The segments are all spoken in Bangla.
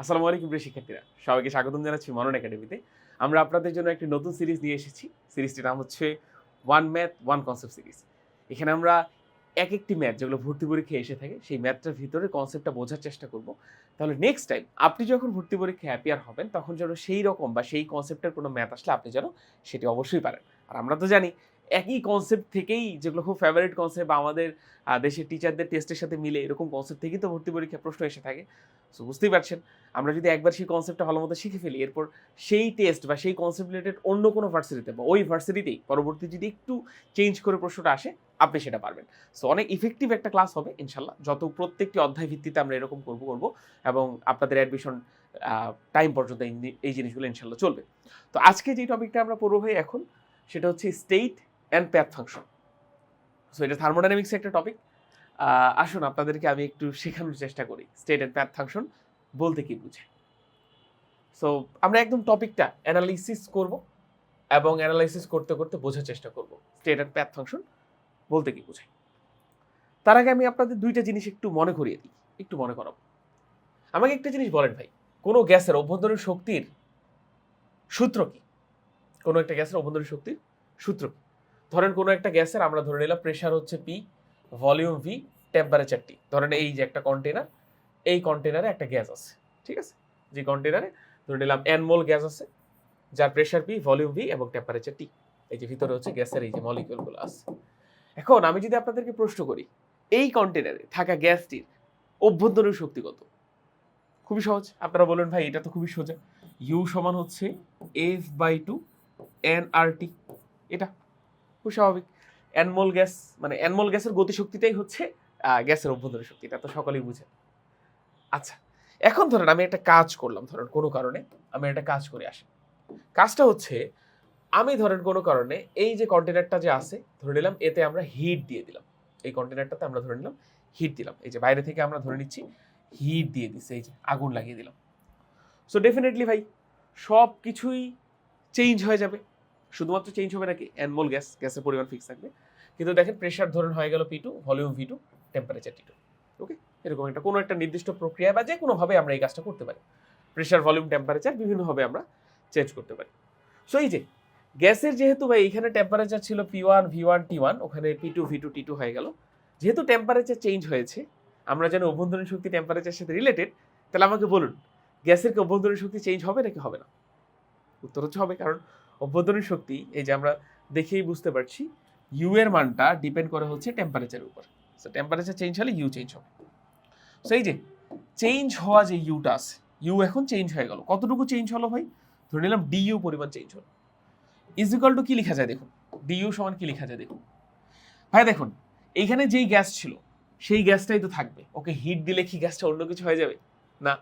আসসালামু আলাইকুম প্রিয় শিক্ষার্থীরা। সবাইকে স্বাগতম জানাচ্ছি মনন একাডেমিতে। আমরা আপনাদের জন্য একটি নতুন সিরিজ নিয়ে এসেছি। সিরিজটির নাম হচ্ছে one math one concept series এখানে আমরা এক একটি ম্যাথ যেগুলো ভর্তি পরীক্ষায় এসে থাকে, সেই ম্যাথটার ভিতরে কনসেপ্টটা বোঝার চেষ্টা করব। তাহলে নেক্সট টাইম আপনি যখন ভর্তি পরীক্ষায় অ্যাপিয়ার হবেন, তখন যেন সেই রকম বা সেই কনসেপ্টের কোনো ম্যাথ আসলে আপনি যেন সেটি অবশ্যই পারেন। আর আমরা তো জানি একই কনসেপ্ট থেকেই যেগুলো খুব ফেভারিট কনসেপ্ট আমাদের দেশের টিচারদের টেস্টের সাথে মিলে এরকম কনসেপ্ট থেকেই তো ভর্তি পরীক্ষা প্রশ্ন এসে থাকে। সো বুঝতেই পারছেন, আমরা যদি একবার সেই কনসেপ্টটা ভালো মতো শিখে ফেলি, এরপর সেই টেস্ট বা সেই কনসেপ্ট রিলেটেড অন্য কোনো ভার্সিটিতে বা ওই ভার্সিটিতেই পরবর্তী যদি একটু চেঞ্জ করে প্রশ্নটা আসে, আপনি সেটা পারবেন। সো অনেক ইফেক্টিভ একটা ক্লাস হবে, ইনশাল্লাহ। যত প্রত্যেকটি অধ্যায় ভিত্তিতে আমরা এরকম করব করব এবং আপনাদের অ্যাডমিশন টাইম পর্যন্ত এই জিনিসগুলো ইনশাল্লাহ চলবে। তো আজকে যে টপিকটা আমরা পড়ব ভাই এখন, সেটা হচ্ছে state and path function so এটা থার্মোডাইনামিক্স একটা টপিক আসুন আপনাদেরকে আমি একটু শেখানোর চেষ্টা করি। স্টেট অ্যান্ড প্যাথ ফাংশন বলতে কি বুঝে? সো আমরা একদম টপিকটা অ্যানালিসিস করব এবং অ্যানালাইসিস করতে করতে বোঝার চেষ্টা করব। স্টেট অ্যান্ড প্যাথ ফাংশন বলতে কি বোঝায় তার আগে আমি আপনাদের দুইটা জিনিস একটু মনে করিয়ে দিই। একটু মনে করাবো। আমাকে একটা জিনিস বলেন ভাই। কোনো গ্যাসের অভ্যন্তরীণ শক্তির সূত্র কি? কোনো একটা গ্যাসের অভ্যন্তরীণ শক্তির সূত্র কি? ধরেন কোনো একটা গ্যাসের আমরা ধরে নিলাম প্রেশার হচ্ছে P volume V temperature T ধরেন এই যে একটা কন্টেনার এই কন্টেনারে একটা গ্যাস আছে, ঠিক আছে? যে কন্টেনারে ধরে নিলাম অ্যানমোল গ্যাস আছে, যার প্রেশার পি ভলিউম ভি এবং টেম্পারেচার টি এই যে ভিতরে হচ্ছে গ্যাসের এই যে মলিকিউলগুলো আছে। এখন আমি যদি আপনাদেরকে প্রশ্ন করি, এই কন্টেনারে থাকা গ্যাসটির অভ্যন্তরীণ শক্তি কত? খুবই সহজ। আপনারা বলুন ভাই, এটা তো খুবই সোজা। ইউ সমান হচ্ছে F by two N R T এটা খুব স্বাভাবিক অ্যানমোল গ্যাস মানে অ্যানমোল গ্যাসের গতিশক্তিটাই হচ্ছে গ্যাসের অভ্যন্তরীণ শক্তি। এটা তো সকলেই বুঝে। আচ্ছা এখন ধরেন আমি একটা কাজ করলাম ধরেন কোনো কারণে, আমি একটা কাজ করে আসি। কাজটা হচ্ছে, আমি ধরেন কোনো কারণে এই যে কন্টেনারটা যে আছে, ধরে নিলাম এতে আমরা হিট দিয়ে দিলাম। এই কন্টেনারটাতে আমরা ধরে নিলাম হিট দিলাম। এই যে বাইরে থেকে আমরা ধরে নিচ্ছি হিট দিয়ে দিচ্ছে এই যে আগুন লাগিয়ে দিলাম। সো ডেফিনেটলি ভাই সব কিছুই চেঞ্জ হয়ে যাবে। শুধুমাত্র চেঞ্জ হবে নাকি অ্যানমোল গ্যাস গ্যাসের পরিমাণ ফিক্স থাকবে। কিন্তু দেখেন প্রেশার ধরুন হয়ে গেল P two volume V two temperature T two okay এরকম একটা কোনো একটা নির্দিষ্ট প্রক্রিয়া বা যে কোনোভাবে আমরা এই কাজটা করতে পারি। প্রেশার ভলিউম টেম্পারেচার বিভিন্নভাবে আমরা চেঞ্জ করতে পারি। সো এই যে, গ্যাসের যেহেতু ভাই এখানে টেম্পারেচার ছিল P one V one T one ওখানে P two V two T two হয়ে গেল। যেহেতু টেম্পারেচার চেঞ্জ হয়েছে, আমরা যেন অভ্যন্তরীণ শক্তি টেম্পারেচারের সাথে রিলেটেড তাহলে আমাকে বলুন, গ্যাসের কি অভ্যন্তরীণ শক্তি চেঞ্জ হবে নাকি হবে না? উত্তর হচ্ছে হবে, কারণ অভ্যন্তরীণ শক্তি, এই যে আমরা দেখেই বুঝতে পারছি ইউ এর মানটা ডিপেন্ড করে হচ্ছে টেম্পারেচারের উপর। সো টেম্পারেচার চেঞ্জ হলে ইউ চেঞ্জ হবে। সো এই যে চেঞ্জ হওয়া যে ইউটা আছে ইউ এখন চেঞ্জ হয়ে গেল। কতটুকু চেঞ্জ হলো ভাই? ধরে নিলাম ডিইউ পরিমাণ চেঞ্জ হলো। ইজ ইকাল টু কি লেখা যায় দেখুন? ডিইউ সমান কি লেখা যায় দেখুন? ভাই, দেখুন, এইখানে যেই গ্যাস ছিল, সেই গ্যাসটাই তো থাকবে। ওকে হিট দিলে কি গ্যাসটা অন্য কিছু হয়ে যাবে? না।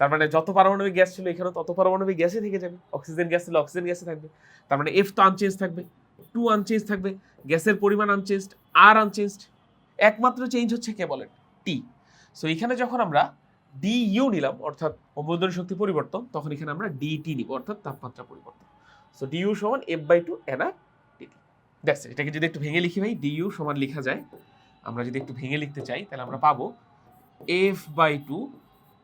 তার মানে যত পারমাণবিক গ্যাস ছিল এখানে তত পারমাণবিক গ্যাসই থেকে যাবে। অক্সিজেন গ্যাস ছিল, অক্সিজেন গ্যাসে থাকবে। তার মানে এফ তো আনচেঞ্জ থাকবে টু আনচেঞ্জ থাকবে, গ্যাসের পরিমাণ আনচেঞ্জড আর আনচেঞ্জড একমাত্র চেঞ্জ হচ্ছে কে বলেন টি সো এখানে যখন আমরা ডি ইউ নিলাম, অর্থাৎ অভ্যন্তরীণ শক্তি পরিবর্তন, তখন এখানে আমরা ডিটি নিব, অর্থাৎ তাপমাত্রা পরিবর্তন। সো ডিইউ সমান F by two N DT that's এটাকে যদি একটু ভেঙে লিখি ভাই ডিইউ সমান লেখা যায়, আমরা যদি একটু ভেঙে লিখতে চাই, তাহলে আমরা পাবো F by two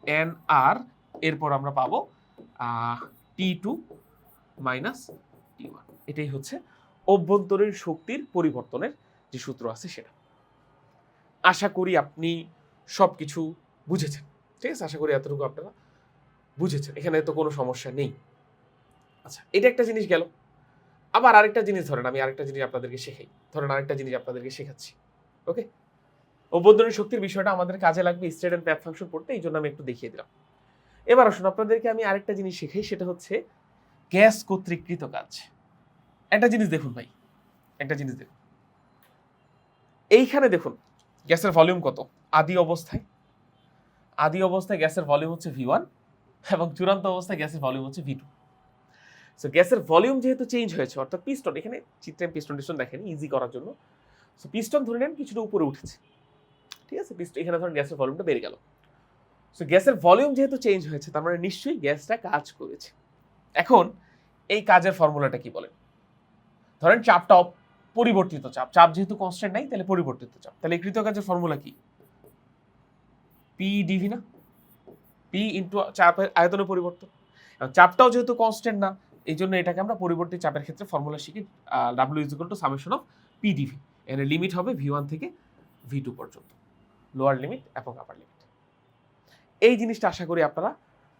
N R, এরপর আমরা পাবো T two minus T one. এটাই হচ্ছে অভ্যন্তরীণ শক্তির পরিবর্তনের যে সূত্র আছে সেটা। আশা করি আপনি সব কিছু বুঝেছেন। ঠিক আছে? আশা করি এতটুকু আপনারা বুঝেছেন। এখানে তো কোনো সমস্যা নেই। আচ্ছা এটা একটা জিনিস গেল। আবার আরেকটা জিনিস ধরেন, আমি আরেকটা জিনিস আপনাদেরকে শেখাই। ধরেন আরেকটা জিনিস আপনাদেরকে শেখাচ্ছি। ওকে? অভ্যন্তরীণ শক্তির বিষয়টা আমাদের কাজে লাগবে, স্টেট অ্যান্ড প্যাথ ফাংশন পড়তে এই জন্য আমি একটু দেখিয়ে দিলাম। এবার আসুন, আপনাদেরকে আমি আরেকটা জিনিস শেখাই, সেটা হচ্ছে গ্যাস কর্তৃকৃত কাজ। একটা জিনিস দেখুন ভাই, একটা জিনিস দেখুন। এইখানে দেখুন, গ্যাসের ভলিউম কত, আদি অবস্থায়। আদি অবস্থায় গ্যাসের ভলিউম হচ্ছে ভি ওয়ান এবং চূড়ান্ত অবস্থায় গ্যাসের ভলিউম হচ্ছে ভি টু। সো গ্যাসের ভলিউম যেহেতু চেঞ্জ হয়েছে, অর্থাৎ পিস্টন এখানে চিত্রে পিস্টন টিস্টন দেখেন ইজি করার জন্য। সো পিস্টন ধরে নেন, কিছুটা উপরে উঠেছে। ঠিক আছে? এখানে ধরুন গ্যাসের ভলিউমটা বেড়ে গেল। সো গ্যাসের ভলিউম যেহেতু চেঞ্জ হয়েছে, তার মানে নিশ্চয়ই গ্যাসটা কাজ করেছে। এখন, এই কাজের ফর্মুলাটা কি বলেন? ধরেন চাপটা পরিবর্তিত চাপ। চাপ যেহেতু কনস্ট্যান্ট নাই, তাহলে পরিবর্তিত চাপ। তাহলে কৃত কাজের ফর্মুলা কি? পি ডিভি না? পি ইন্টু চাপের আয়তনের পরিবর্তন। চাপটাও যেহেতু কনস্ট্যান্ট না, এই জন্য এটাকে আমরা পরিবর্তী চাপের ক্ষেত্রে ফর্মুলা শিখি W is to summation of PDV এর লিমিট হবে ভি ওয়ান থেকে ভি টু পর্যন্ত। লোয়ার লিমিট এবং আপার লিমিট এই জিনিসটা আশা করি আপনারা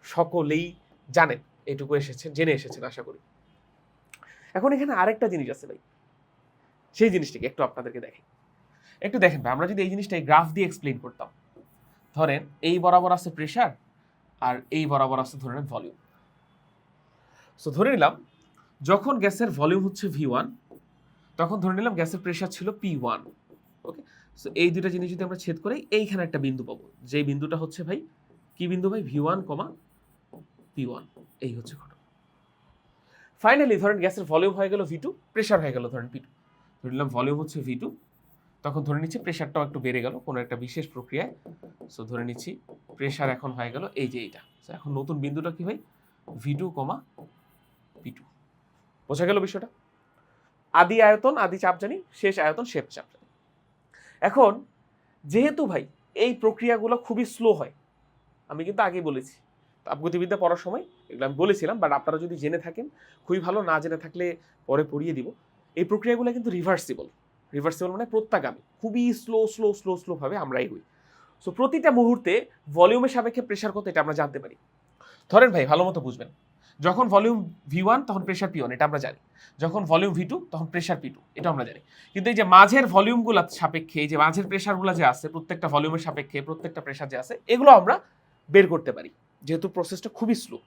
সকলেই জানেন, এটুকু এসেছেন, জেনে এসেছেন আশা করি। এখন এখানে আরেকটা জিনিস আছে ভাই, সেই জিনিসটাকে একটু আপনাদেরকে দেখেন। একটু দেখেন ভাই, আমরা যদি এই জিনিসটা এই গ্রাফ দিয়ে এক্সপ্লেন করতাম, ধরেন এই বরাবর আছে প্রেশার আর এই বরাবর আছে ধরে নেন ভলিউম সো ধরে নিলাম, যখন গ্যাসের ভলিউম হচ্ছে ভি ওয়ান তখন ধরে নিলাম গ্যাসের প্রেশার ছিল পি ওয়ান ওকে সো এই দুটো জিনিস যদি আমরা ছেদ করি, এইখানে একটা বিন্দু পাবো। যে বিন্দুটা হচ্ছে ভাই, কি বিন্দু ভাই? V one comma P one এই হচ্ছে ঘটনা ফাইনালি ধরেন গ্যাসের ভলিউম হয়ে গেল ভি টু প্রেশার হয়ে গেল ধরেন পি টু ধরে নিলাম ভলিউম হচ্ছে ভি টু তখন ধরে নিচ্ছি প্রেশারটাও একটু বেড়ে গেল কোনো একটা বিশেষ প্রক্রিয়ায়। সো ধরে নিচ্ছি প্রেশার এখন হয়ে গেল এই যে এইটা। So, এখন নতুন বিন্দুটা কি ভাই? V two comma P two বোঝা গেল বিষয়টা? আদি আয়তন, আদি চাপ জানি, শেষ আয়তন শেষ চাপ জানি। এখন যেহেতু ভাই, এই প্রক্রিয়াগুলো খুবই স্লো হয়, আমি কিন্তু আগেই বলেছি। তাপগতিবিদ্যা পড়ার সময়, এগুলো আমি বলেছিলাম বাট আপনারা যদি জেনে থাকেন, খুবই ভালো, না জেনে থাকলে পরে পড়িয়ে দিব। এই প্রক্রিয়াগুলো কিন্তু রিভার্সিবল রিভার্সিবল মানে প্রত্যাগামী। খুবই স্লো স্লো স্লো স্লোভাবে আমরাই হই। সো প্রতিটা মুহূর্তে ভলিউমের সাপেক্ষে প্রেশার কত, এটা আমরা জানতে পারি। ধরেন ভাই, ভালো মতো বুঝবেন। যখন ভলিউম ভি ওয়ান তখন প্রেশার পি ওয়ান এটা আমরা জানি। যখন ভলিউম ভি টু তখন প্রেশার পি টু এটা আমরা জানি। কিন্তু এই যে মাঝের ভলিউমগুলো সাপেক্ষে, এই যে মাঝের প্রেশারগুলো যে আছে, প্রত্যেকটা ভলিউমের সাপেক্ষে, প্রত্যেকটা প্রেশার যে আছে, এগুলো আমরা বের করতে পারি। যেহেতু প্রসেসটা খুবই স্লো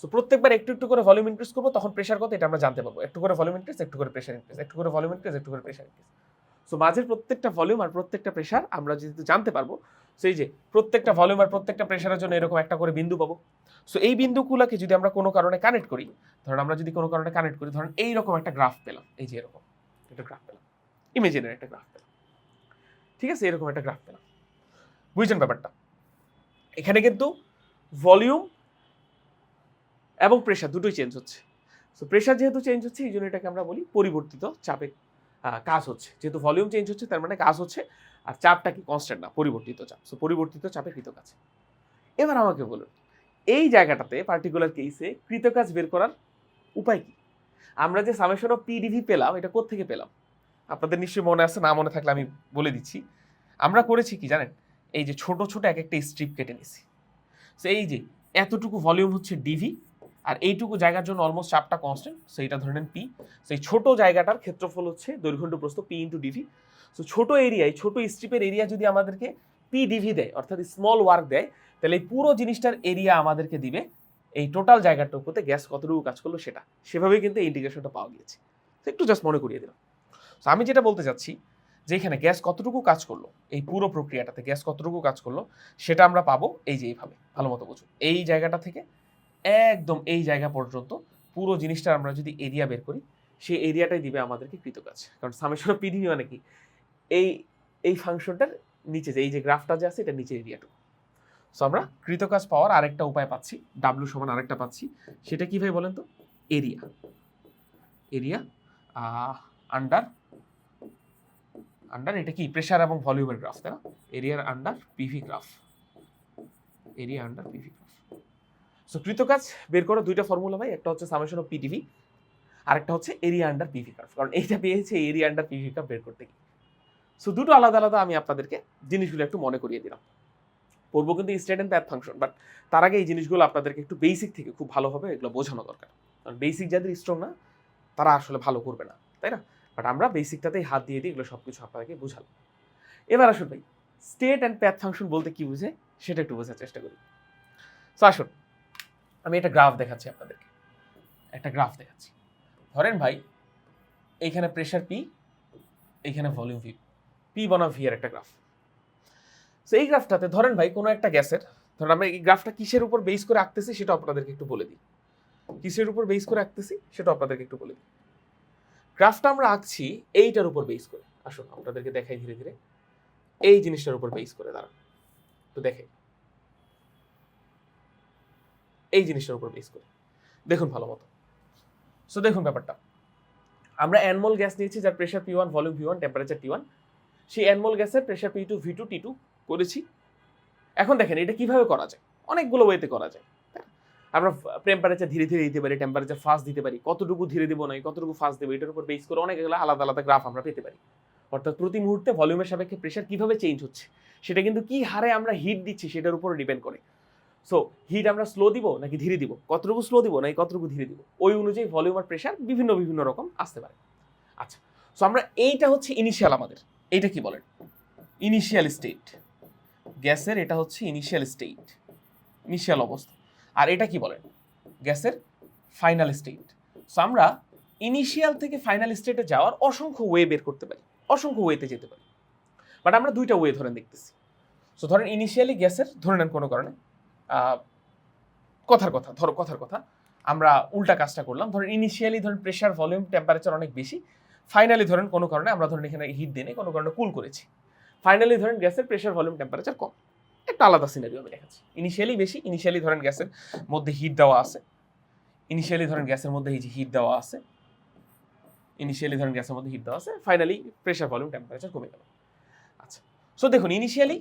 সো প্রত্যেকবার একটু একটু করে ভলিউম ইনক্রিজ করব, তখন প্রেশার কত, এটা আমরা জানতে পারব। একটু করে ভলিউম ইনক্রিজ একটু করে প্রেশার ইনক্রিজ একটু করে ভলিউম ইনক্রিজ একটু করে প্রেশার ইনক্রিজ সো মাঝের প্রত্যেকটা ভলিউম আর প্রত্যেকটা প্রেশার আমরা যেহেতু জানতে পারব, সেই যে প্রত্যেকটা ভলিউম আর প্রত্যেকটা প্রেশারের জন্য এরকম একটা করে বিন্দু পাবো। সো এই বিন্দুগুলোকে যদি আমরা কোনো কারণে কানেক্ট করি, ধরেন আমরা যদি কোনো কারণে কানেক্ট করি, ধরেন এইরকম একটা গ্রাফ পেলাম, এই যে এরকম একটা গ্রাফ পেলাম ইমেজিনের একটা গ্রাফ পেলাম, ঠিক আছে? এরকম একটা গ্রাফ পেলাম। বুঝছেন ব্যাপারটা? এখানে কিন্তু ভলিউম এবং প্রেশার দুটোই চেঞ্জ হচ্ছে। সো প্রেশার যেহেতু চেঞ্জ হচ্ছে, এই জন্য এটাকে আমরা বলি পরিবর্তিত চাপে কাজ হচ্ছে। যেহেতু ভলিউম চেঞ্জ হচ্ছে, তার মানে কাজ হচ্ছে, আর চাপটা কি কনস্ট্যান্ট না, পরিবর্তিত চাপ। সো পরিবর্তিত চাপের চাপে কৃতকাজ। এবার আমাকে বলুন এই জায়গাটাতে পার্টিকুলার কেসে কৃতকাজ বের করার উপায় কি? আমরা যে সামেশন অফ পিডিভি পেলাম, এটা কোত্থেকে পেলাম? আপনাদের নিশ্চয়ই মনে আছে, না মনে থাকলে আমি বলে দিচ্ছি। আমরা করেছি কি জানেন? এই যে ছোট ছোট এক একটা স্ট্রিপ কেটে নিছি সো এই যে এতটুকু ভলিউম হচ্ছে ডিভি আর এইটুকু জায়গার জন্য অলমোস্ট চাপটা কনস্ট্যান্ট সো এটা ধরে নেন পি সো এই ছোট জায়গাটার ক্ষেত্রফল হচ্ছে দৈর্ঘ্য প্রস্থ পি ইন্টু ডিভি সো ছোট এরিয়ায় ছোট স্ট্রিপের এরিয়া যদি আমাদেরকে পি ডিভি দেয়, অর্থাৎ স্মল ওয়ার্ক দেয় তাহলে এই পুরো জিনিসটার এরিয়া আমাদেরকে দিবে। এই টোটাল জায়গাটুকুতে গ্যাস কতটুকু কাজ করল সেটা। সেভাবেই কিন্তু ইন্টিগ্রেশনটা পাওয়া গিয়েছে। একটু জাস্ট মনে করিয়ে দিলাম। তো আমি যেটা বলতে চাচ্ছি, যে এখানে গ্যাস কতটুকু কাজ করল, এই পুরো প্রক্রিয়াটাতে গ্যাস কতটুকু কাজ করল, সেটা আমরা পাবো এই যে এইভাবে। ভালো মতো বুঝুন এই জায়গাটা থেকে একদম এই জায়গা পর্যন্ত পুরো জিনিসটা আমরা যদি এরিয়া বের করি সেই এরিয়াটাই দিবে আমাদেরকে কৃতকাজ। কারণ সামেশন পিডি মানে কি? এই এই ফাংশনটার নিচে যে, এই যে গ্রাফটা যে আছে, এটা নিচে এরিয়াটুকু সো আমরা কৃতকাজ পাওয়ার আরেকটা উপায় পাচ্ছি ডাব্লু সমান আরেকটা পাচ্ছি। সেটা কীভাবে বলেন তো? এরিয়া এরিয়া আন্ডার আন্ডার এটা কি? প্রেশার এবং ভলিউমের গ্রাফ তাই না? এরিয়ার under PV graph area under PV graph so কৃতকাজ বের করো দুইটা ফর্মুলা ভাই, একটা হচ্ছে সামেশন অফ পিটিভি আরেকটা হচ্ছে এরিয়া আন্ডার পিভি গ্রাফ কারণ এইটা পেয়েছে এরিয়া আন্ডার পিভি গ্রাফ বের করতে গিয়ে। সো দুটো আলাদা আলাদা আমি আপনাদেরকে জিনিসগুলো একটু মনে করিয়ে দিলাম। পড়ব কিন্তু state and path function but তার আগে এই জিনিসগুলো আপনাদেরকে একটু বেসিক থেকে খুব ভালোভাবে এগুলো বোঝানো দরকার। কারণ বেসিক যাদের স্ট্রং না, তারা আসলে ভালো করবে না, তাই না? বাট আমরা বেসিকটাতেই হাত দিয়ে দিই এগুলো সব কিছু আপনাদেরকে বোঝালাম। এবার আসুন ভাই স্টেট অ্যান্ড প্যাথ ফাংশন বলতে কী বুঝে, সেটা একটু বোঝার চেষ্টা করি। সো আসুন, আমি একটা গ্রাফ দেখাচ্ছি আপনাদেরকে। একটা গ্রাফ দেখাচ্ছি। ধরেন ভাই, এইখানে প্রেশার পি এইখানে ভলিউম ভি পি বনাম ভি এর একটা গ্রাফ সো এই গ্রাফটাতে ধরেন ভাই, কোনো একটা গ্যাসের, ধরেন আমরা এই গ্রাফটা কিসের উপর বেস করে আঁকতেছি সেটা আপনাদেরকে একটু বলে দিই। কিসের উপর বেস করে আঁকতেছি সেটা আপনাদেরকে একটু বলে দিই। গ্রাফটা আমরা আঁকছি এইটার উপর বেস করে। আসুন, আপনাদেরকে দেখাই ধীরে ধীরে। এই জিনিসটার উপর বেস করে, দাঁড়ান। একটু দেখাই এই জিনিসটার উপর বেস করে। দেখুন ভালো মতো সো দেখুন ব্যাপারটা। আমরা অ্যানমল গ্যাস নিয়েছি যার pressure P one volume V one temperature T one সেই অ্যানমল গ্যাসের pressure P two V two T two করেছি। এখন দেখেন এটা কীভাবে করা যায়? অনেকগুলো ওয়েতে করা যায়। আমরা টেম্পারেচার ধীরে ধীরে দিতে পারি টেম্পারেচার ফাস্ট দিতে পারি। কতটুকু ধীরে দেবো নয় কতটুকু ফাস্ট দেবো, এটার উপর বেস করে অনেকগুলো আলাদা আলাদা গ্রাফ আমরা পেতে পারি। অর্থাৎ প্রতি মুহূর্তে ভলিউমের সাপেক্ষে প্রেশার কীভাবে চেঞ্জ হচ্ছে, সেটা কিন্তু কি হারে আমরা হিট দিচ্ছি, সেটার উপর ডিপেন্ড করে। সো হিট আমরা স্লো দিব নাকি ধীরে দিব? কতটুকু স্লো দিব নাকি কতটুকু ধীরে দিব? ওই অনুযায়ী ভলিউম আর প্রেশার বিভিন্ন বিভিন্ন রকম আসতে পারে। আচ্ছা সো আমরা এইটা হচ্ছে ইনিশিয়াল আমাদের। এইটা কি বলেন? ইনিশিয়াল স্টেট গ্যাসের এটা হচ্ছে ইনিশিয়াল স্টেট ইনিশিয়াল অবস্থা। আর এটা কি বলেন গ্যাসের ফাইনাল স্টেট সো আমরা ইনিশিয়াল থেকে ফাইনাল স্টেটে যাওয়ার অসংখ্য ওয়ে বের করতে পারি, অসংখ্য ওয়েতে যেতে পারি। বাট আমরা দুইটা ওয়ে ধরেন দেখতেছি। সো ধরেন ইনিশিয়ালি গ্যাসের, ধরে নেন কোনো কারণে কথার কথা, ধরো কথার কথা, আমরা উল্টা কাজটা করলাম। ধরেন ইনিশিয়ালি ধরেন প্রেশার ভলিউম টেম্পারেচার অনেক বেশি। ফাইনালি ধরেন কোনো কারণে আমরা ধরেন এখানে হিট দিয়ে কোনো কারণে কুল করেছি। ফাইনালি ধরেন গ্যাসের প্রেশার ভলিউম টেম্পারেচার কম। একটা আলাদা সিনারিও আমি দেখাচ্ছি। ইনিশিয়ালি বেশি ইনিশিয়ালি ধরেন গ্যাসের মধ্যে হিট দেওয়া আছে। ইনিশিয়ালি ধরেন গ্যাসের মধ্যে এই যে হিট দেওয়া আছে। ইনিশিয়ালি ধরেন গ্যাসের মধ্যে হিট দেওয়া আছে। ফাইনালি প্রেশার ভলিউম টেম্পারেচার কমে গেল। আচ্ছা সো দেখুন ইনিশিয়ালি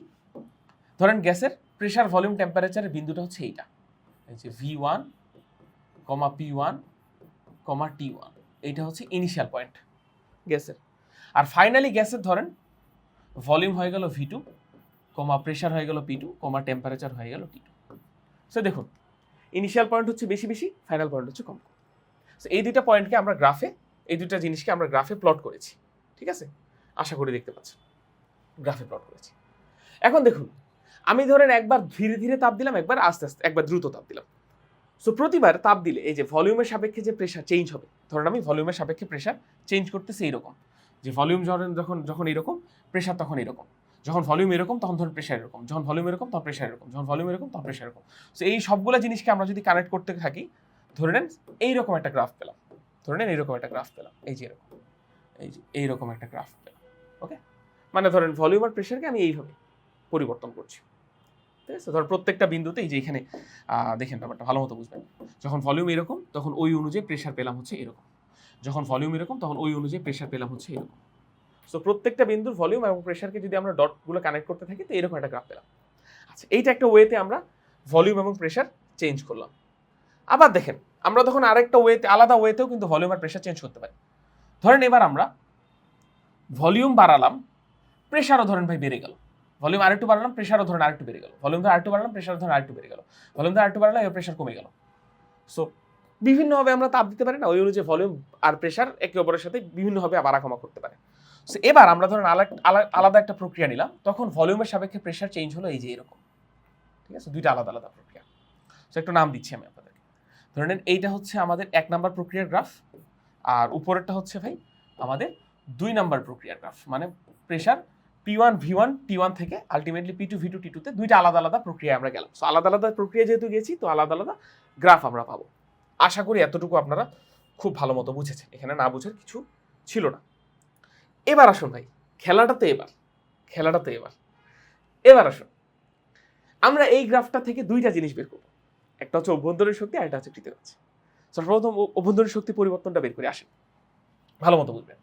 ধরেন গ্যাসের প্রেশার ভলিউম টেম্পারেচারের বিন্দুটা হচ্ছে এইটা। এই যে V one comma P one comma T one এইটা হচ্ছে ইনিশিয়াল পয়েন্ট গ্যাসের। আর ফাইনালি গ্যাসের ধরেন ভলিউম হয়ে গেল ভি টু, কমা প্রেশার হয়ে গেল পি টু, কমা টেম্পারেচার হয়ে গেল টি টু। সো দেখুন ইনিশিয়াল পয়েন্ট হচ্ছে বেশি বেশি ফাইনাল পয়েন্ট হচ্ছে কম সো এই দুইটা পয়েন্টকে আমরা গ্রাফে এই দুইটা জিনিসকে আমরা গ্রাফে প্লট করেছি, ঠিক আছে? আশা করি দেখতে পাচ্ছেন। গ্রাফে প্লট করেছি। এখন দেখুন, আমি ধরেন একবার ধীরে ধীরে তাপ দিলাম, একবার আস্তে আস্তে, একবার দ্রুত তাপ দিলাম। সো প্রতিবার তাপ দিলে, এই যে ভলিউমের সাপেক্ষে যে প্রেশার চেঞ্জ হবে, ধরেন আমি ভলিউমের সাপেক্ষে প্রেশার চেঞ্জ করতেছি এইরকম। যে ভলিউম যখন যখন যখন এরকম প্রেশার তখন এরকম। যখন ভলিউম এরকম, তখন ধরুন প্রেশার এরকম। যখন ভলিউম এরকম, তখন প্রেশার এরকম। যখন ভলিউম এরকম, তখন প্রেশার এরকম। সো এই সবগুলো জিনিসকে আমরা যদি কানেক্ট করতে থাকি, ধরে নেন এইরকম একটা গ্রাফ পেলাম। ধরে নেন এইরকম একটা গ্রাফ পেলাম। এই যে এরকম। এই যে এইরকম একটা গ্রাফ পেলাম। ওকে মানে ধরেন ভলিউম আর প্রেশারকে আমি এইভাবে পরিবর্তন করছি। ঠিক আছে? ধর প্রত্যেকটা বিন্দুতে এই যে এখানে দেখেন ব্যাপারটা ভালো মতো বুঝবেন। যখন ভলিউম এরকম, তখন ওই অনুযায়ী প্রেশার পেলাম হচ্ছে এরকম। যখন ভলিউম এরকম, তখন ওই অনুযায়ী প্রেশার পেলাম হচ্ছে এরকম। সো প্রত্যেকটা বিন্দুর ভলিউম এবং প্রেশারকে যদি আমরা ডটগুলো কানেক্ট করতে থাকি, তো এরকম একটা গ্রাফ পেলাম। আচ্ছা এইটা একটা ওয়েতে আমরা ভলিউম এবং প্রেশার চেঞ্জ করলাম। আবার দেখেন, আমরা তখন আরেকটা ওয়েতে আলাদা ওয়েতেও কিন্তু ভলিউম আর প্রেশার চেঞ্জ করতে পারি। ধরেন এবার আমরা ভলিউম বাড়ালাম প্রেশারও ধরেন ভাই বেড়ে গেল। ভলিউম আরেকটু বাড়ালাম প্রেশারও ধরেন আরেকটু বেড়ে গেল। ভলিউম ধরে আরেকটু বাড়ালাম প্রেশার ধরেন আরেকটু বেড়ে গেল। ভলিউম ধরে আরেকটু বাড়ালাম এর প্রেশার কমে গেল। সো বিভিন্নভাবে আমরা তাপ দিতে পারি না, ওই অনুযায়ী ভলিউম আর প্রেশার একে অপরের সাথে বিভিন্নভাবে বাড়া কমা করতে পারে। সো এবার আমরা ধরেন আলা- আলা- আলাদা একটা প্রক্রিয়া নিলাম, তখন ভলিউমের সাপেক্ষে প্রেশার চেঞ্জ হলো এই যে এরকম। ঠিক আছে? দুইটা আলাদা আলাদা প্রক্রিয়া। সো একটু নাম দিচ্ছি আমি আপনাদেরকে। ধরে নেন এইটা হচ্ছে আমাদের এক নাম্বার প্রক্রিয়ার গ্রাফ আর উপরেরটা হচ্ছে ভাই আমাদের দুই নাম্বার প্রক্রিয়ার গ্রাফ মানে pressure P one V one T one থেকে ultimately P two V two T টুতে দুইটা আলাদা আলাদা প্রক্রিয়া আমরা গেলাম। সো আলাদা আলাদা প্রক্রিয়া যেহেতু গেছি, তো আলাদা আলাদা গ্রাফ আমরা পাবো। আশা করি এতটুকু আপনারা খুব ভালো মতো বুঝেছেন। এখানে না বুঝার কিছু ছিল না। এবার আসুন ভাই, খেলাটাতে এবার খেলাটাতে এবার। এবার আসুন। আমরা এই গ্রাফটা থেকে দুইটা জিনিস বের করব। একটা হচ্ছে অভ্যন্তরীণ শক্তি আর একটা হচ্ছে কৃতকাজ সর্বপ্রথম অভ্যন্তরীণ শক্তি পরিবর্তনটা বের করে, আসেন। ভালো মতো বুঝবেন।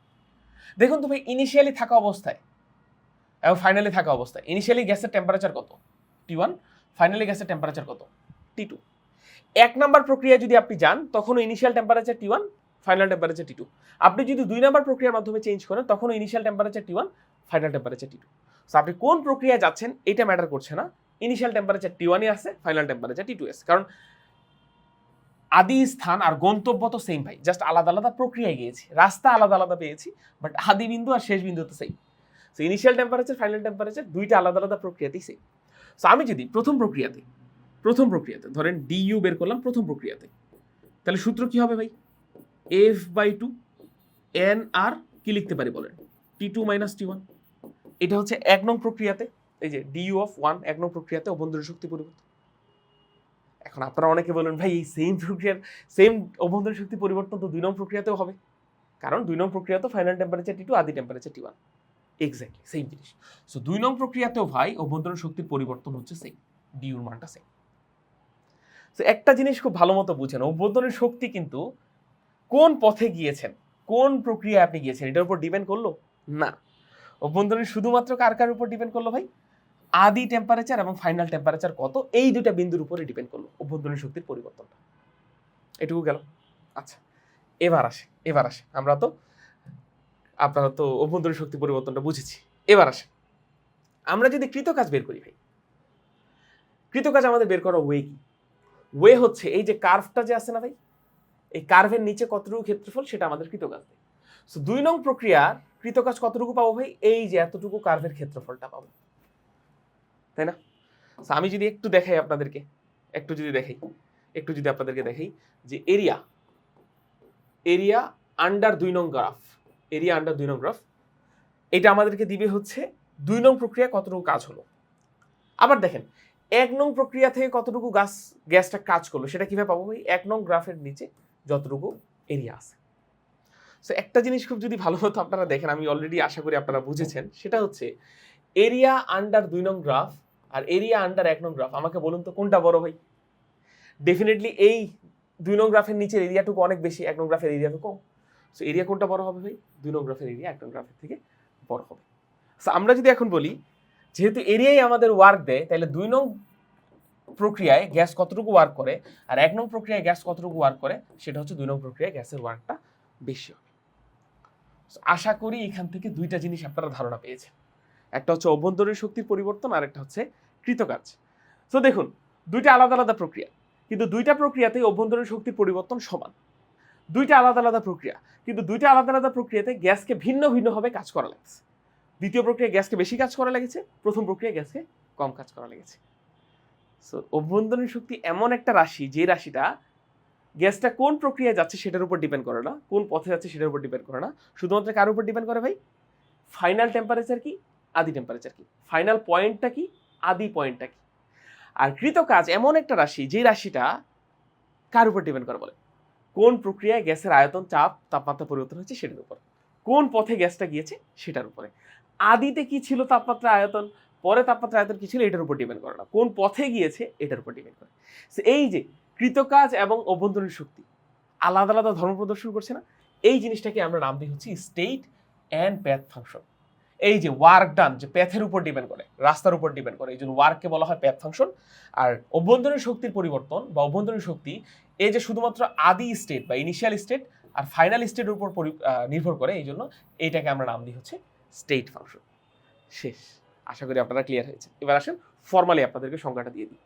দেখুন তো ভাই ইনিশিয়ালি থাকা অবস্থায়, এবং ফাইনালি থাকা অবস্থায় ইনিশিয়ালি গ্যাসের টেম্পারেচার কত? টি ওয়ান ফাইনালি গ্যাসের টেম্পারেচার কত? টি টু এক নাম্বার প্রক্রিয়া যদি আপনি যান তখনও initial temperature T one final temperature T two আপনি যদি দুই নাম্বার প্রক্রিয়ার মাধ্যমে চেঞ্জ করেন তখনও initial temperature T one final temperature T two so আপনি কোন প্রক্রিয়া যাচ্ছেন, এটা ম্যাটার করছে না। ইনিশিয়াল টেম্পারেচার টি ওয়ানই আছে ফাইনাল টেম্পারেচার টি টু আছে। কারণ আদি স্থান আর গন্তব্য তো সেম ভাই জাস্ট আলাদা আলাদা প্রক্রিয়ায় গিয়েছি। রাস্তা আলাদা আলাদা পেয়েছি বাট আদি বিন্দু আর শেষ বিন্দু তো same so initial temperature final temperature দুইটা আলাদা আলাদা প্রক্রিয়াতেই সেম সো আমি যদি প্রথম প্রক্রিয়াতে প্রথম প্রক্রিয়াতে, ধরেন ডিইউ বের করলাম প্রথম প্রক্রিয়াতে। তাহলে সূত্র কি হবে ভাই? F by two N R কি লিখতে পারি বলেন? T two minus T one এটা হচ্ছে এক নং প্রক্রিয়াতে, এই যে ডিইউ অফ ওয়ান এক নং প্রক্রিয়াতে অভ্যন্তরীণ শক্তি পরিবর্তন। এখন আপনারা অনেকে বলেন ভাই, এই সেম প্রক্রিয়ার সেম অভ্যন্তরীণ শক্তি পরিবর্তন তো দুই নং প্রক্রিয়াতেও হবে। কারণ দুই নং প্রক্রিয়া তো ফাইনাল টেম্পারেচার টি টু আদি temperature T one exactly same জিনিস। সো দুই নং প্রক্রিয়াতেও ভাই, অভ্যন্তরীণ শক্তির পরিবর্তন হচ্ছে সেম ডিউর মানটা সেম তো একটা জিনিস খুব ভালো মতো বুঝেন অভ্যন্তরীণ শক্তি কিন্তু কোন পথে গিয়েছেন? কোন প্রক্রিয়ায় আপনি গিয়েছেন? এটার উপর ডিপেন্ড করল? না। অভ্যন্তরীণ শুধুমাত্র কার কার উপর ডিপেন্ড করল ভাই? আদি টেম্পারেচার এবং ফাইনাল টেম্পারেচার কত? এই দুটা বিন্দুর উপরে ডিপেন্ড করল অভ্যন্তরীণ শক্তির পরিবর্তনটা। এটুকু গেল। আচ্ছা এবার আসে এবার আসে। আমরা তো, আপনারা তো অভ্যন্তরীণ শক্তি পরিবর্তনটা বুঝেছি। এবার আসে। আমরা যদি কৃতকাজ বের করি ভাই কৃতকাজ আমাদের বের করা ওয়ে কি? ওয়ে হচ্ছে, এই যে কার্ভটা যে আছে না ভাই? এই কার্ভের নিচে কতটুকু ক্ষেত্রফল সেটা আমাদের কৃতকাজ সো দুই নং প্রক্রিয়ার কৃতকাজ কতটুকু পাবো ভাই? এই যে এতটুকু কার্ভের ক্ষেত্রফলটা পাবো। তাই না? আমি যদি একটু দেখাই আপনাদেরকে, একটু যদি দেখাই, একটু যদি আপনাদেরকে দেখাই যে এরিয়া এরিয়া আন্ডার দুই নং গ্রাফ এরিয়া আন্ডার দুই নং গ্রাফ এটা আমাদেরকে দিবে হচ্ছে দুই নং প্রক্রিয়া কতটুকু কাজ হলো। আবার দেখেন এক নং প্রক্রিয়া থেকে কতটুকু গাছ, গ্যাসটা কাজ করল, সেটা কীভাবে পাবো ভাই? এক নং গ্রাফের নিচে যতটুকু এরিয়া আছে। সো একটা জিনিস খুব যদি ভালো মতো আপনারা দেখেন, আমি অলরেডি আশা করি আপনারা বুঝেছেন, সেটা হচ্ছে এরিয়া আন্ডার দুই নং গ্রাফ আর এরিয়া আন্ডার এক নং গ্রাফ আমাকে বলুন তো কোনটা বড় ভাই? ডেফিনেটলি এই দুই নং গ্রাফের নিচের এরিয়াটুকু অনেক বেশি, এক নং গ্রাফের এরিয়াটুকু কম। সো এরিয়া কোনটা বড় হবে ভাই? দুই নং গ্রাফের এরিয়া এক নং গ্রাফের থেকে বড় হবে। সো আমরা যদি এখন বলি যেহেতু এরিয়াই আমাদের ওয়ার্ক দেয়, তাহলে দুই নং প্রক্রিয়ায় গ্যাস কতটুকু ওয়ার্ক করে আর এক নং প্রক্রিয়ায় গ্যাস কতটুকু ওয়ার্ক করে, সেটা হচ্ছে দুই নং প্রক্রিয়ায় গ্যাসের ওয়ার্কটা বেশি হবে। আশা করি এখান থেকে দুইটা জিনিস আপনারা ধারণা পেয়েছেন। একটা হচ্ছে অভ্যন্তরীণ শক্তির পরিবর্তন আর একটা হচ্ছে কৃতকাজ তো দেখুন, দুইটা আলাদা আলাদা প্রক্রিয়া, কিন্তু দুইটা প্রক্রিয়াতে অভ্যন্তরীণ শক্তির পরিবর্তন সমান। দুইটা আলাদা আলাদা প্রক্রিয়া, কিন্তু দুইটা আলাদা আলাদা প্রক্রিয়াতে গ্যাসকে ভিন্ন ভিন্নভাবে কাজ করা লেগেছে। দ্বিতীয় প্রক্রিয়া গ্যাসকে বেশি কাজ করা লেগেছে, প্রথম প্রক্রিয়া গ্যাসকে কম কাজ করা লেগেছে। সো অভ্যন্তরীণ শক্তি এমন একটা রাশি, যে রাশিটা গ্যাসটা কোন প্রক্রিয়ায় যাচ্ছে সেটার উপর ডিপেন্ড করে না, কোন পথে যাচ্ছে সেটার উপর ডিপেন্ড করে না। শুধুমাত্র কার উপর ডিপেন্ড করে ভাই? ফাইনাল টেম্পারেচার কি? আদি টেম্পারেচার কি? ফাইনাল পয়েন্টটা কি? আদি পয়েন্টটা কি? আর কৃত কাজ এমন একটা রাশি, যে রাশিটা কার উপর ডিপেন্ড করে বলে? কোন প্রক্রিয়ায় গ্যাসের আয়তন, চাপ, তাপমাত্রা পরিবর্তন হচ্ছে সেটার উপর। কোন পথে গ্যাসটা গিয়েছে সেটার উপরে। আদিতে কি ছিল তাপমাত্রা আয়তন? পরে তাপমাত্রা আয়তন কি ছিল? এটার উপর ডিপেন্ড করে না। কোন পথে গিয়েছে? এটার উপর ডিপেন্ড করে। এই যে কৃতকাজ এবং অভ্যন্তরীণ শক্তি, আলাদা আলাদা ধর্ম প্রদর্শন করছে না? এই জিনিসটাকে আমরা নাম দিই হচ্ছে স্টেট অ্যান্ড প্যাথ ফাংশন এই যে ওয়ার্ক ডান যে প্যাথের উপর ডিপেন্ড করে, রাস্তার উপর ডিপেন্ড করে, এই জন্য ওয়ার্ককে বলা হয় প্যাথ ফাংশন আর অভ্যন্তরীণ শক্তির পরিবর্তন বা অভ্যন্তরীণ শক্তি, এই যে শুধুমাত্র আদি স্টেট বা ইনিশিয়াল স্টেট আর ফাইনাল স্টেটের উপর পরি- নির্ভর করে, এই জন্য এইটাকে আমরা নাম দিই হচ্ছে স্টেট ফাংশন শেষ। আশা করি আপনারা ক্লিয়ার হয়েছে এবার আসেন ফর্মালি আপনাদেরকে সংজ্ঞাটা দিয়ে দিই।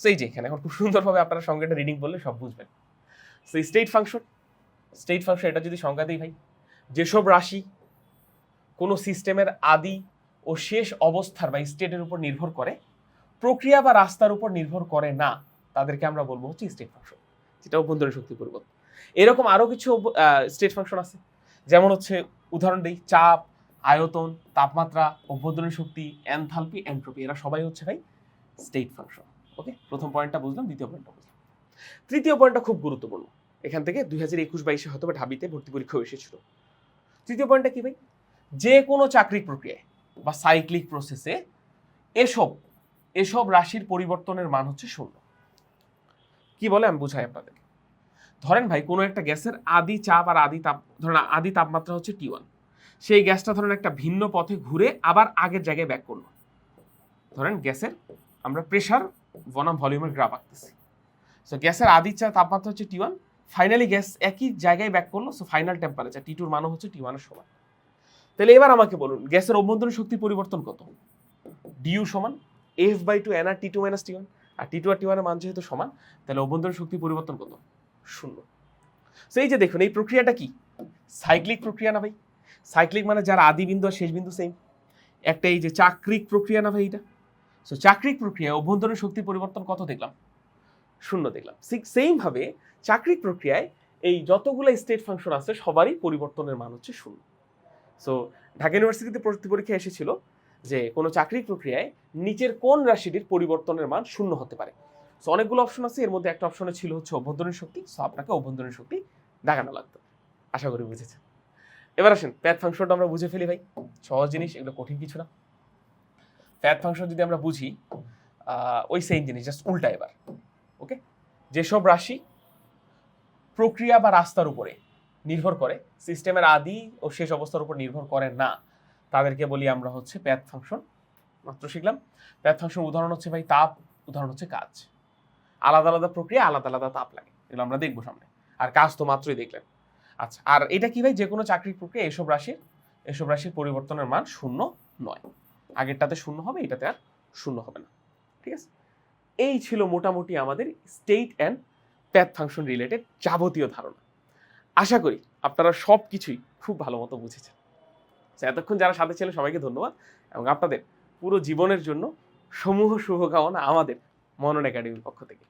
সো এই যে এখানে এখন খুব সুন্দরভাবে আপনারা সংজ্ঞাটা রিডিং করলে সব বুঝবেন। So state function state function এটা যদি সংজ্ঞা দিই ভাই, যেসব রাশি কোনো সিস্টেমের আদি ও শেষ অবস্থার বা স্টেটের উপর নির্ভর করে, প্রক্রিয়া বা রাস্তার উপর নির্ভর করে না, তাদেরকে আমরা বলব হচ্ছে স্টেট ফাংশন যেটা অভ্যন্তরীণ শক্তি পরিবর্তন। এরকম আরও কিছু স্টেট ফাংশন আছে। যেমন হচ্ছে উদাহরণ দিই, চাপ, আয়তন, তাপমাত্রা, অভ্যন্তরীণ শক্তি এনথালপি এন্ট্রপি এরা সবাই হচ্ছে ভাই স্টেট ফাংশন ওকে প্রথম পয়েন্টটা বুঝলাম, দ্বিতীয় পয়েন্টটা বুঝলাম। তৃতীয় পয়েন্টটা খুব গুরুত্বপূর্ণ। এখান থেকে দুই হাজার একুশ বাইশে হয়তো বা ঢাবিতে ভর্তি পরীক্ষাও এসেছিল। তৃতীয় পয়েন্টটা কি ভাই? যে কোনো চাকরিক প্রক্রিয়ায় বা সাইক্লিক প্রসেসে এসব এসব রাশির পরিবর্তনের মান হচ্ছে শূন্য। কি বলে আমি বুঝাই আপনাদের ধরেন ভাই, কোনো একটা গ্যাসের আদি চাপ আর আদি তাপ, ধরেন আদি তাপমাত্রা হচ্ছে টি ওয়ান সেই গ্যাসটা ধরেন একটা ভিন্ন পথে ঘুরে আবার আগের জায়গায় ব্যাক করল। ধরেন গ্যাসের আমরা প্রেশার বনাম ভলিউমের গ্রাফ আঁকতেছি। সো গ্যাসের আদি চা তাপমাত্রা হচ্ছে টি ওয়ান ফাইনালি গ্যাস একই জায়গায় ব্যাক করল সো ফাইনাল টেম্পারেচার টি টুর মানও হচ্ছে টি ওয়ানের সমান। তাহলে এবার আমাকে বলুন, গ্যাসের অভ্যন্তরীণ শক্তি পরিবর্তন কত? ডিউ সমান F by two n R T two minus T one R T two R T ওয়ানের মান যেহেতু সমান, তাহলে অভ্যন্তরীণ শক্তির পরিবর্তন কত? শূন্য। সো এই যে দেখুন, এই প্রক্রিয়াটা কি? সাইক্লিক প্রক্রিয়া না ভাই? সাইক্লিক মানে যার আদি বিন্দু আর শেষ বিন্দু সেম একটা এই যে চাকরিক প্রক্রিয়া না ভাই এটা? সো চাকরিক প্রক্রিয়ায় অভ্যন্তরীণ শক্তির পরিবর্তন কত দেখলাম? শূন্য দেখলাম। সেইমভাবে চাকরিক প্রক্রিয়ায় এই যতগুলো স্টেট ফাংশন আছে, সবারই পরিবর্তনের মান হচ্ছে শূন্য। সো ঢাকা ইউনিভার্সিটিতে ভর্তি পরীক্ষা এসেছিল যে কোনো চাকরিক প্রক্রিয়ায় নিচের কোন রাশিটির পরিবর্তনের মান শূন্য হতে পারে। সো অনেকগুলো অপশন আছে। এর মধ্যে একটা অপশনে ছিল হচ্ছে অভ্যন্তরীণ শক্তি। সো আপনাকে অভ্যন্তরীণ শক্তি দেখানো লাগতো। আশা করি বুঝেছেন। এবার আসেন প্যাথ ফাংশনটা আমরা বুঝে ফেলি ভাই। সহজ জিনিস, এগুলো কঠিন কিছু না। প্যাথ ফাংশন যদি আমরা বুঝি ওই সেম জিনিস জাস্ট উল্টা এবার ওকে যেসব রাশি প্রক্রিয়া বা রাস্তার উপরে নির্ভর করে, সিস্টেমের আদি ও শেষ অবস্থার উপর নির্ভর করে না, তাদেরকে বলি আমরা হচ্ছে প্যাথ ফাংশন মাত্র শিখলাম। প্যাথ ফাংশন উদাহরণ হচ্ছে ভাই তাপ, উদাহরণ হচ্ছে কাজ। আলাদা আলাদা প্রক্রিয়া, আলাদা আলাদা তাপ লাগে। এগুলো আমরা দেখব সামনে। আর কাজ তো মাত্রই দেখলেন। আচ্ছা আর এটা কি ভাই? যে কোনো চাকরির প্রক্রিয়া, এসব রাশির এসব রাশির পরিবর্তনের মান শূন্য নয়। আগেরটাতে শূন্য হবে, এটাতে আর শূন্য হবে না। ঠিক আছে? এই ছিল মোটামুটি আমাদের state and path function related যাবতীয় ধারণা। আশা করি আপনারা সব কিছুই খুব ভালো মতো বুঝেছেন। এতক্ষণ যারা সাথে ছিলেন, সবাইকে ধন্যবাদ। এবং আপনাদের পুরো জীবনের জন্য সমূহ শুভকামনা আমাদের মনন একাডেমির পক্ষ থেকে।